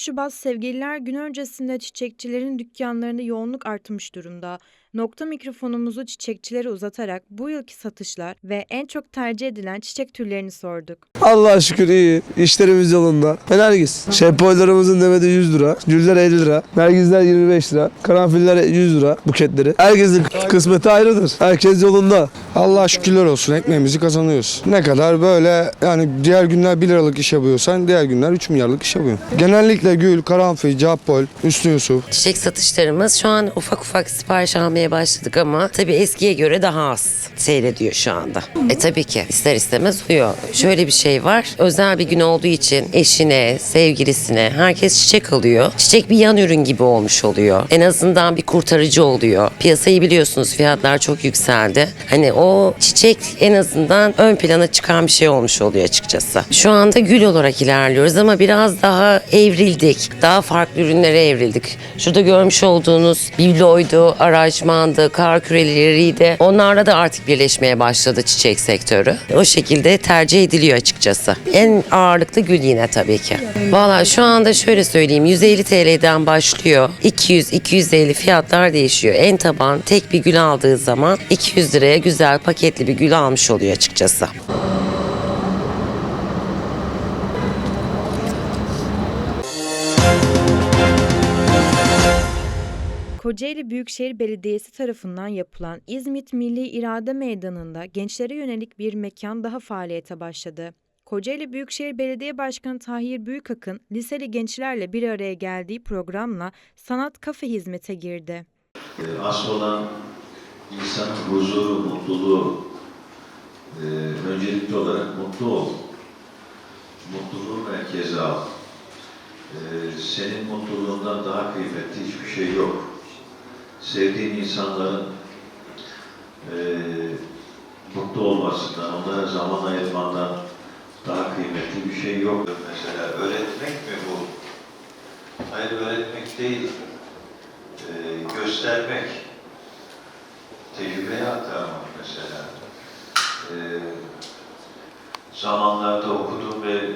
Şubat Sevgililer Günü öncesinde çiçekçilerin dükkanlarında yoğunluk artmış durumda. Nokta mikrofonumuzu çiçekçilere uzatarak bu yılki satışlar ve en çok tercih edilen çiçek türlerini sorduk. Allah'a şükür iyi. İşlerimiz yolunda. Nergis. Şempoylarımızın demedi 100 lira. Güller 50 lira. Nergizler 25 lira. Karanfiller 100 lira buketleri. Herkesin kısmeti ayrıdır. Herkes yolunda. Allah'a şükürler olsun ekmeğimizi kazanıyoruz. Ne kadar böyle yani diğer günler 1 liralık iş yapıyorsan diğer günler 3 milyarlık iş yapıyorsun. Genellikle gül, karanfil, cappol, Üstü Yusuf. Çiçek satışlarımız şu an ufak ufak sipariş almaya başladık ama tabii eskiye göre daha az seyrediyor şu anda. E tabii ki ister istemez uyuyor. Şöyle bir şey var. Özel bir gün olduğu için eşine, sevgilisine herkes çiçek alıyor. Çiçek bir yan ürün gibi olmuş oluyor. En azından bir kurtarıcı oluyor. Piyasayı biliyorsunuz fiyatlar çok yükseldi. Hani o çiçek en azından ön plana çıkan bir şey olmuş oluyor açıkçası. Şu anda gül olarak ilerliyoruz ama biraz daha evrildik. Daha farklı ürünlere evrildik. Şurada görmüş olduğunuz bibloydu, aracmandı, kar küreleriydi. Onlarla da artık birleşmeye başladı çiçek sektörü. O şekilde tercih ediliyor açıkçası. En ağırlıklı gül yine tabii ki. Valla şu anda şöyle söyleyeyim 150 TL'den başlıyor. 200-250 fiyatlar değişiyor. En taban tek bir gül aldığı zaman 200 liraya güzel paketli bir gül almış oluyor açıkçası. Kocaeli Büyükşehir Belediyesi tarafından yapılan İzmit Milli İrade Meydanı'nda gençlere yönelik bir mekan daha faaliyete başladı. Kocaeli Büyükşehir Belediye Başkanı Tahir Büyükakın liseli gençlerle bir araya geldiği programla sanat kafe hizmete girdi. E, asıl olan insanın huzuru, mutluluğu. E, öncelikli olarak mutlu ol. Mutluluğu merkeze al. E, senin mutluluğundan daha kıymetli hiçbir şey yok. Sevdiğin insanların e, mutlu olmasından, onlara zaman ayırmandan daha kıymetli bir şey yok. Mesela öğretmek mi bu? Hayır öğretmek değil e, göstermek, tecrübeye aktarmak mesela. E, zamanlarda okuduğum ve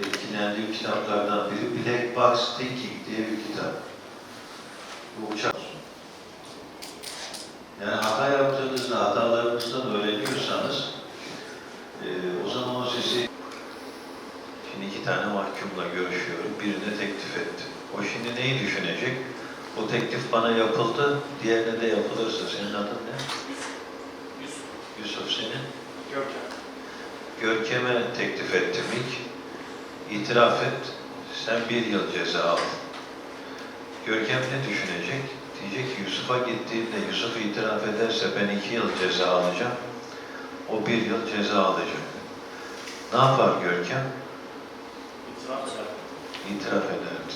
etkilendiğim kitaplardan biri Black Box Thinking diye bir kitap. Bu uçak. Yani hata yaptığınızda hatalarınızdan öğreniyorsanız e, o zaman o sizi Şimdi iki tane mahkumla görüşüyorum. Birine teklif ettim. O şimdi neyi düşünecek? O teklif bana yapıldı, diğerine de yapılırsa senin adın ne? Yusuf. Yusuf senin? Görkem. Görkem'e teklif ettim ilk. İtiraf et, sen bir yıl ceza al. Görkem ne düşünecek? Diyecek ki Yusuf'a gittiğimde Yusuf itiraf ederse ben iki yıl ceza alacağım. O bir yıl ceza alacak. Ne yapar Görkem? İtiraf ederdi.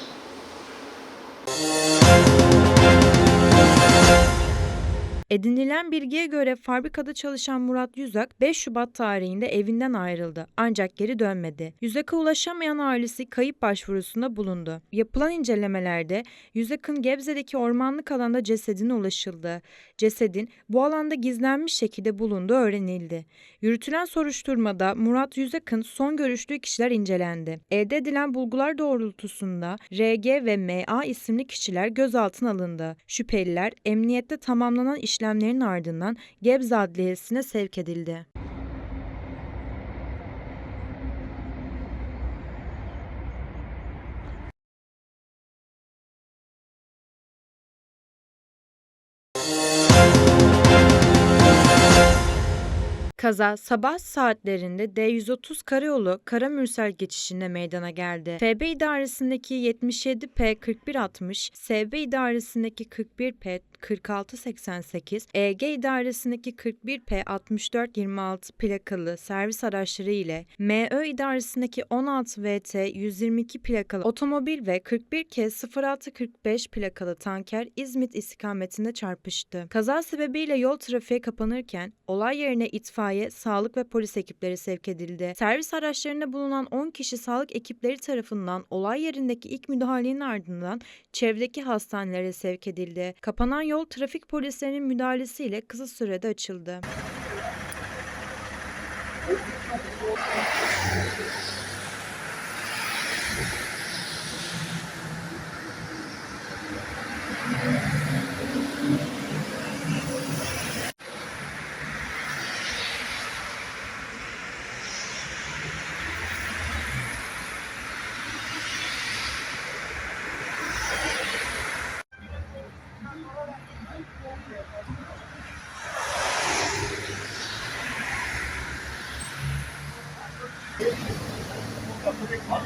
Edinilen bilgiye göre fabrikada çalışan Murat Yüzak 5 Şubat tarihinde evinden ayrıldı ancak geri dönmedi. Yüzak'a ulaşamayan ailesi kayıp başvurusunda bulundu. Yapılan incelemelerde Yüzak'ın Gebze'deki ormanlık alanda cesedine ulaşıldı. Cesedin bu alanda gizlenmiş şekilde bulunduğu öğrenildi. Yürütülen soruşturmada Murat Yüzak'ın son görüştüğü kişiler incelendi. Elde edilen bulgular doğrultusunda RG ve MA isimli kişiler gözaltına alındı. Şüpheliler emniyette tamamlanan işlemlerin ardından Gebze Adliyesi'ne sevk edildi. Kaza sabah saatlerinde D130 karayolu Karamürsel geçişinde meydana geldi. FB idaresindeki 77P 4160, SB idaresindeki 41P 4688, EG idaresindeki 41P 6426 plakalı servis araçları ile MÖ idaresindeki 16VT 122 plakalı otomobil ve 41K 0645 plakalı tanker İzmit istikametinde çarpıştı. Kaza sebebiyle yol trafiğe kapanırken olay yerine itfaiye, sağlık ve polis ekipleri sevk edildi. Servis araçlarında bulunan 10 kişi sağlık ekipleri tarafından olay yerindeki ilk müdahalenin ardından çevredeki hastanelere sevk edildi. Kapanan yol trafik polislerinin müdahalesiyle kısa sürede açıldı.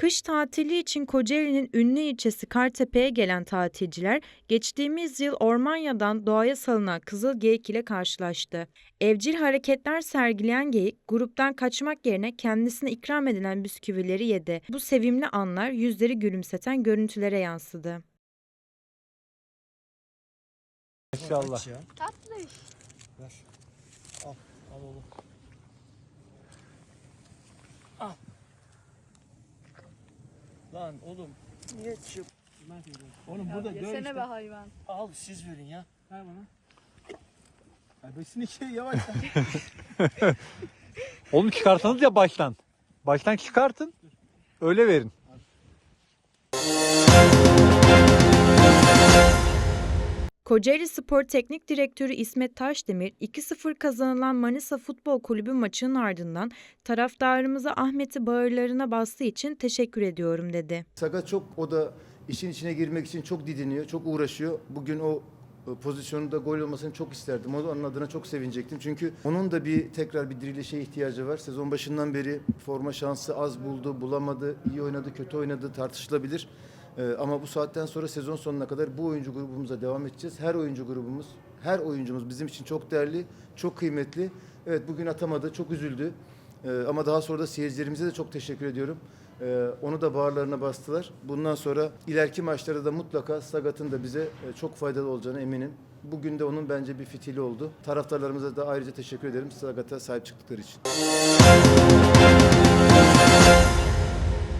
Kış tatili için Kocaeli'nin ünlü ilçesi Kartepe'ye gelen tatilciler geçtiğimiz yıl Ormanya'dan doğaya salınan kızıl geyik ile karşılaştı. Evcil hareketler sergileyen geyik gruptan kaçmak yerine kendisine ikram edilen bisküvileri yedi. Bu sevimli anlar yüzleri gülümseten görüntülere yansıdı. İnşallah. Lan oğlum niye çık? Oğlum burada dön Yesene işte. be hayvan. Al siz verin ya. Ver bana. Ya besin iki yavaş. Oğlum çıkarsanız ya baştan. Baştan çıkartın. Öyle verin. Kocaeli Spor Teknik Direktörü İsmet Taşdemir 2-0 kazanılan Manisa Futbol Kulübü maçının ardından taraftarımıza Ahmet'i bağırlarına bastığı için teşekkür ediyorum dedi. Sakat çok o da işin içine girmek için çok didiniyor, çok uğraşıyor. Bugün o pozisyonunda gol olmasını çok isterdim. Onun adına çok sevinecektim. Çünkü onun da bir tekrar bir dirilişe ihtiyacı var. Sezon başından beri forma şansı az buldu, bulamadı, iyi oynadı, kötü oynadı tartışılabilir. E, Ama bu saatten sonra sezon sonuna kadar bu oyuncu grubumuza devam edeceğiz. Her oyuncu grubumuz, her oyuncumuz bizim için çok değerli, çok kıymetli. Evet bugün atamadı, çok üzüldü. E, Ama daha sonra da seyircilerimize de çok teşekkür ediyorum. Ee, onu da bağırlarına bastılar. Bundan sonra ileriki maçlarda da mutlaka Sagat'ın da bize e, çok faydalı olacağına eminim. Bugün de onun bence bir fitili oldu. Taraftarlarımıza da ayrıca teşekkür ederim Sagat'a sahip çıktıkları için.